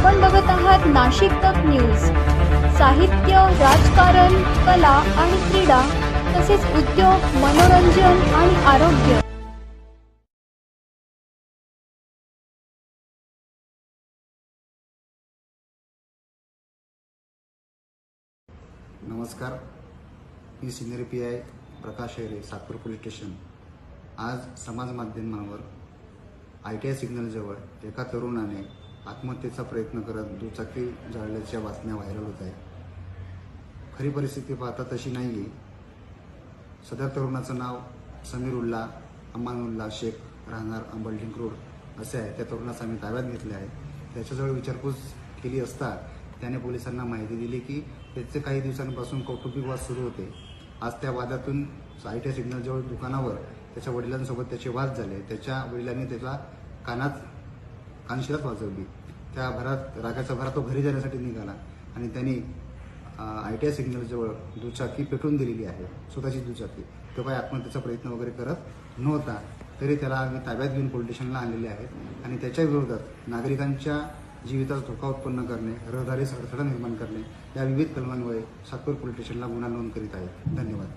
आपण बघत आहात नाशिक तक न्यूज. साहित्य राजकारण कला आणि क्रीडा तसेच उद्योग मनोरंजन आणि आरोग्य. नमस्कार. मी senior P I Prakash Here Satpur police station. आज समाज माध्यमावर आय टी आय सिग्नलजवळ एका तरुणाने आत्महत्येचा प्रयत्न करत दुचाकी जाळल्याच्या बातम्या व्हायरल होत आहेत. खरी परिस्थिती पाहता तशी नाही आहे सदर तरुणाचं नाव समीर उल्ला अमानुल्ला शेख राहणार अंबलडिंग रोड असे आहे. त्या तरुणाचा आम्ही ताब्यात घेतले आहे. त्याच्याजवळ विचारपूस केली असता त्याने पोलिसांना माहिती दिली की त्याचे काही दिवसांपासून कौटुंबिक वाद सुरू होते. आज त्या वादातून सायट्या सिग्नलजवळ दुकानावर त्याच्या वडिलांसोबत त्याचे वाद झाले. त्याच्या वडिलांनी त्याला कानात कानशिरात वाजवली. त्या भरात रागाच्या भरात तो घरी जाण्यासाठी निघाला. आणि त्यांनी आय टी आय सिग्नलजवळ दुचाकी पेटवून दिलेली आहे. स्वतःची दुचाकी. तो काही आत्महत्येचा प्रयत्न वगैरे करत नव्हता. तरी त्याला आम्ही ताब्यात घेऊन पोलीस स्टेशनला आणलेले आहेत. आणि त्याच्या विरोधात नागरिकांच्या जीविताचा धोका उत्पन्न करणे रहदारीस अडथळा निर्माण करणे या विविध कलमांमुळे सातपूर पोलीस स्टेशनला गुन्हा नोंद करीत आहेत. धन्यवाद.